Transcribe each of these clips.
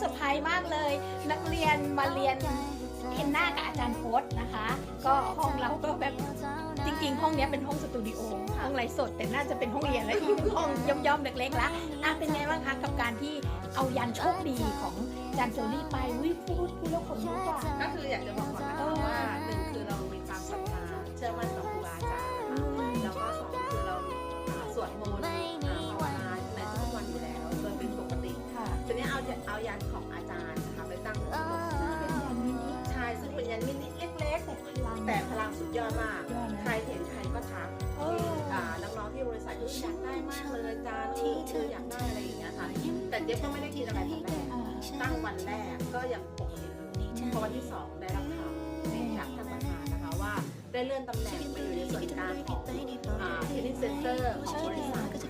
เซอร์ไพรส์มากเลย นักเรียนมาเรียนเห็นหน้ากับอาจารย์โพสนะคะ ก็ห้องเราก็แบบจริงๆ ห้องนี้เป็นห้องสตูดิโอห้องไลฟ์สดแต่น่าจะเป็นห้องเรียนแล้วอีกห้องย่อมๆเล็กๆละอะเป็นไงบ้างคะกับการที่เอายันโชคดีของจารย์โจลี่ไปวิพูดพูดแล้วขนลุกอะก็คืออยากจะบอกก่อนนะคะว่าหนึ่งคือเรามีความศ ยอดมากยอดนะใครเห็นใครก็ทักเอออ่าน้องๆที่บริษัทก็อยากได้มากเลยอาจารย์ที่คืออยากได้อะไรอย่างเงี้ยค่ะ แต่เจ๊ยบก็ไม่ได้คิดอะไรตอนแรกอ่าตั้งวันแรกก็ยังปกติพอวันที่สองได้รับข่าวจากท่านประธานนะคะว่าได้เลื่อนตำแหน่งไปอยู่ในส่วนกลางของอ่าเทนนิสเซ็นเตอร์ของบริษัท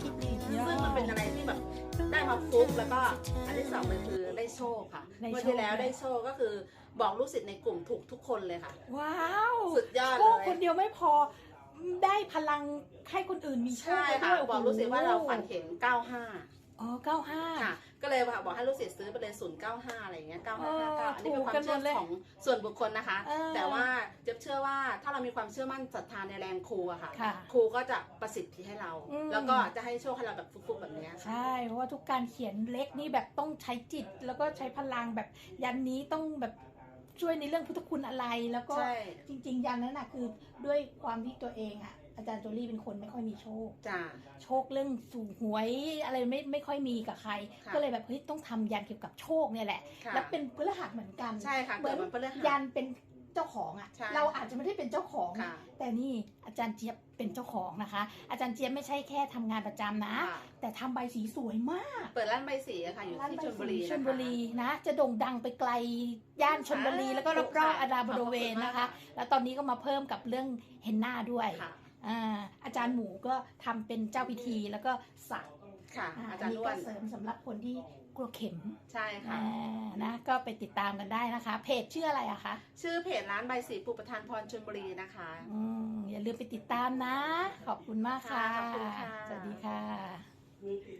ซึ่งมันเป็นอะไรที่แบบได้มาฟุกแล้วก็อันที่สองมันคือได้โชคค่ะได้โชค เมื่อที่แล้วได้โชคก็คือบอกลูกศิษย์ในกลุ่มถูกทุกคนเลยค่ะ ว้าวสุดยอดโชเลคยคนเดียวไม่พอ ได้พลังให้คนอื่นมีโชคใช่ไปค่ะด้วยบอกลูกศิษย์ว่าเราฝันเห็น 95 อ๋อเก้าห้า ค่ะ ก็เลย บอกให้ลูกศิษย์ซื้อไปเลย 095 อะไรอย่างเงี้ยเออ9599อันนี้เป็นความถูกกันหมเชื่อดเลยของส่วนบุคคลนะคะเออแต่ว่าเจ๊ยบเชื่อว่าถ้าเรามีความเชื่อมั่นศรัทธาในแรงครูอะค่ะค่ะครูก็จะประสิทธิให้เราอืมแล้วก็จะให้โชคให้เราแบบฟุกๆแบบเนี้ยค่ะใช่เพราะว่าทุกการเขียนเล็กนี่แบบต้องใช้จิต แล้วก็ใช้พลังแบบยันนี้ต้องแบบช่วยในเรื่องพุทธคุณอะไรแล้วก็ใช่จริง ๆ ยันนั้นน่ะคือด้วยความที่ตัวเองอะ อาจารย์โจลี่เป็นคนไม่ค่อยมีโชค จ้า โชคเรื่องสู่หวยอะไรไม่ไม่ค่อยมีกับใคร ค่ะ ก็เลยแบบเฮ้ยต้องทำยันเกี่ยวกับโชคเนี่ยแหละ ค่ะแล้วเป็นพฤหัสเหมือนกัน ใช่ค่ะเหมืเกิอดนมันเป็นเรื่องยันเป็นเจ้าของอะใช่ เราอาจจะไม่ได้เป็นเจ้าของ ค่ะแต่นี่อาจารย์เจี๊ยบเป็นเจ้าของนะคะ อาจารย์เจี๊ยบไม่ใช่แค่ทำงานประจำนะ ค่ะแต่ทำใบสีสวยมากเปิดร้านใบสีอะค่ะ อยู่ที่ชลบุรีชนะคะลบุรีนะ จะโด่งดังไปไกลย่านชลบุรีค่ะแล้วก็รอบค่ะๆอาดาบริเวณขอบคุณมากนะคะค่ะแล้วตอนนี้ก็มาเพิ่มกับเรื่องเฮนนาด้วย ค่ะ อ่าอาจารย์หมูก็ทำเป็นเจ้าพิธีแล้วก็สักค่ะอ่าอาอัจานรย์นี้ล้ก็วนเสริมสำหรับคนที่กลัวเข็มใช่ค่ะอ่านะก็ไปติดตามกันได้นะคะ เพจชื่ออะไรอะคะ ชื่อเพจร้านใบสีปูประธานพรชลบุรีนะคะอืมอย่าลืมไปติดตามนะ ขอบคุณมากค่ะค่ะขอบคุณค่ะ สวัสดีค่ะ